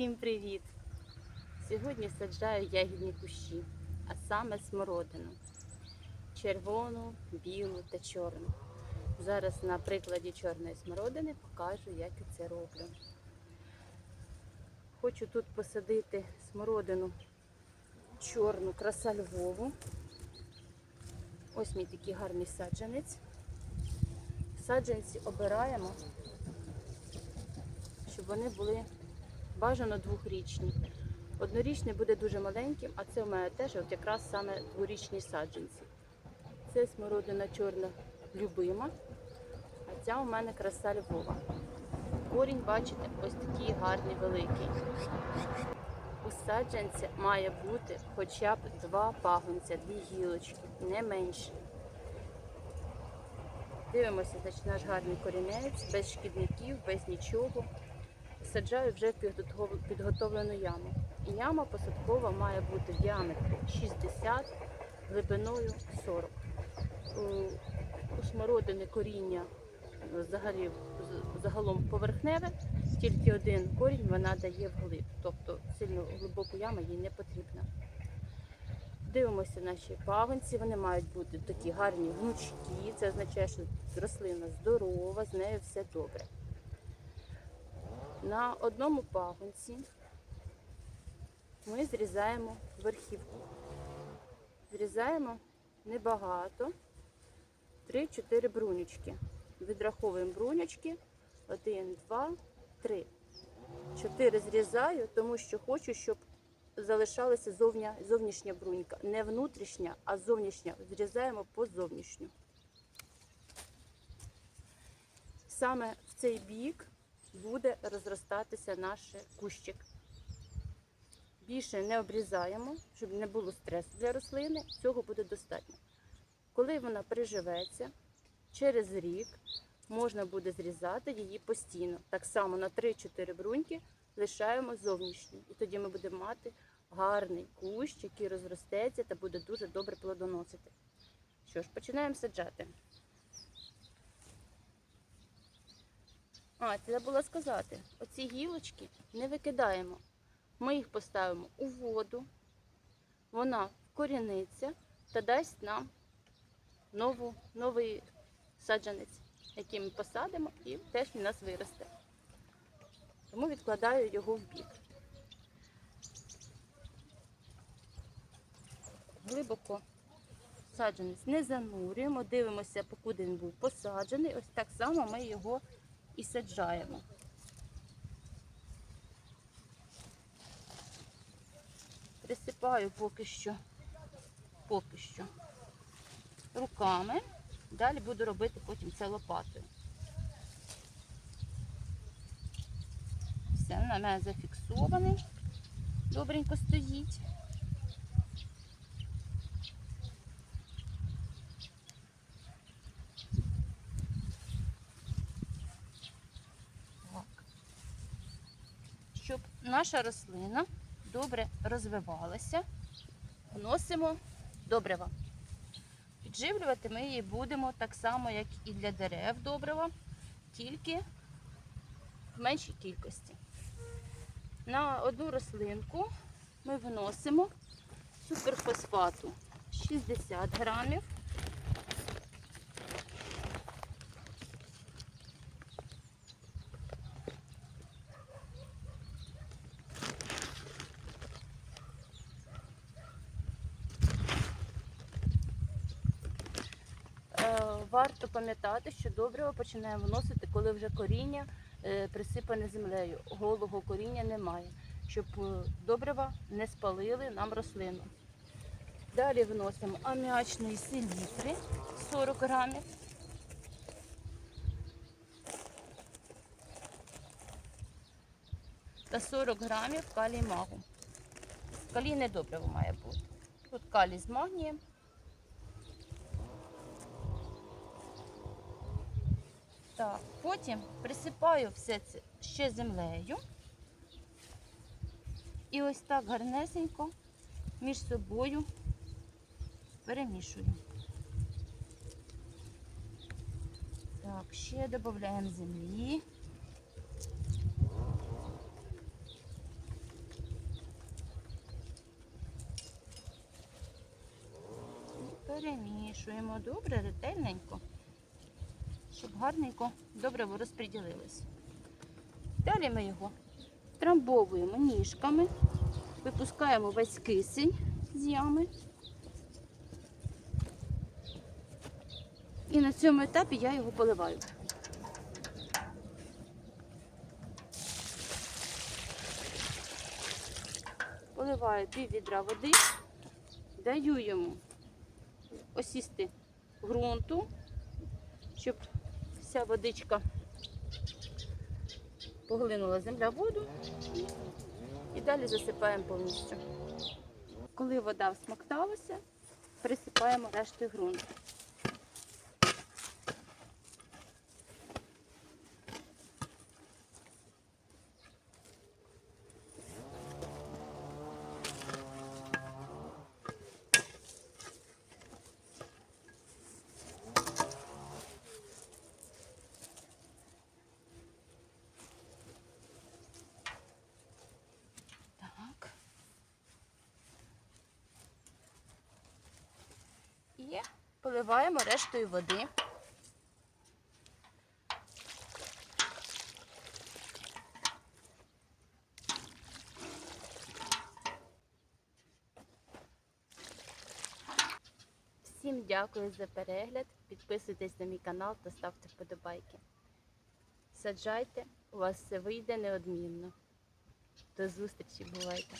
Всім привіт! Сьогодні саджаю ягідні кущі, а саме смородину. Червону, білу та чорну. Зараз на прикладі чорної смородини покажу, як я це роблю. Хочу тут посадити смородину чорну краса Львову. Ось мій такий гарний саджанець. Саджанці обираємо, щоб вони були бажано двохрічні. Однорічний буде дуже маленьким, а це в мене теж от якраз саме дворічні саджанці. Це смородина чорна любима, а ця у мене краса Львова. Корінь, бачите, ось такий гарний великий. У саджанця має бути хоча б два пагонця, дві гілочки, не менше. Дивимося, значить, наш гарний корінець, без шкідників, без нічого. Саджаю вже в підготовлену яму. І яма посадкова має бути в діаметрі 60, глибиною 40. У, смородини коріння е, взагалі загалом поверхневе, тільки один корінь вона дає вглиб, тобто сильно глибоку яму їй не потрібна. Дивимося наші пагонці, вони мають бути такі гарні гнучкі, це означає, що рослина здорова, з нею все добре. На одному пагонці ми зрізаємо верхівку. Зрізаємо небагато, 3-4 брунючки. Відраховуємо брунючки. 1, 2, 3. 4 зрізаю, тому що хочу, щоб залишалася зовня, зовнішня брунька. Не внутрішня, а зовнішня. Зрізаємо по зовнішню. Саме в цей бік буде розростатися наш кущик. Більше не обрізаємо, щоб не було стресу для рослини, цього буде достатньо. Коли вона приживеться, через рік можна буде зрізати її постійно. Так само на 3-4 бруньки лишаємо зовнішню. І тоді ми будемо мати гарний кущ, який розростеться та буде дуже добре плодоносити. Що ж, починаємо саджати. А, це забула сказати. Оці гілочки не викидаємо. Ми їх поставимо у воду, вона вкоріниться та дасть нам нову, новий саджанець, який ми посадимо, і теж у нас виросте. Тому відкладаю його в бік. Глибоко саджанець не занурюємо, дивимося, покуди він був посаджений. Ось так само ми його і саджаємо. Присипаю поки що, поки що руками. Далі буду робити потім це лопатою. Все, на мене зафіксований. Добренько стоїть. Так. Щоб наша рослина добре розвивалася, вносимо добрива. Підживлювати ми її будемо так само, як і для дерев добрива, тільки в меншій кількості. На одну рослинку ми вносимо суперфосфату 60 грамів. Варто пам'ятати, що добриво починаємо вносити, коли вже коріння е, присипане землею. Голого коріння немає, щоб е, добрива не спалили нам рослину. Далі вносимо аміачної селітри 40 грамів. Та 40 грамів калій магу. Калійне добриво має бути. Тут калій з магнієм. Так, Потім присипаю все це ще землею. І ось так гарнесенько між собою перемішую. Так, ще додаємо землі. Перемішуємо добре, ретельненько щоб гарненько добре розподілилось. Далі ми його трамбовуємо ніжками, випускаємо весь кисень з ями. І на цьому етапі я його поливаю. Поливаю пів відра води, даю йому осісти ґрунту, щоб вся водичка поглинула земля воду і далі засипаємо повністю. Коли вода всмокталася, присипаємо решту ґрунту. Так. І поливаємо рештою води. Всім дякую за перегляд. Підписуйтесь на мій канал та ставте вподобайки. Саджайте, у вас все вийде неодмінно. До зустрічі, бувайте!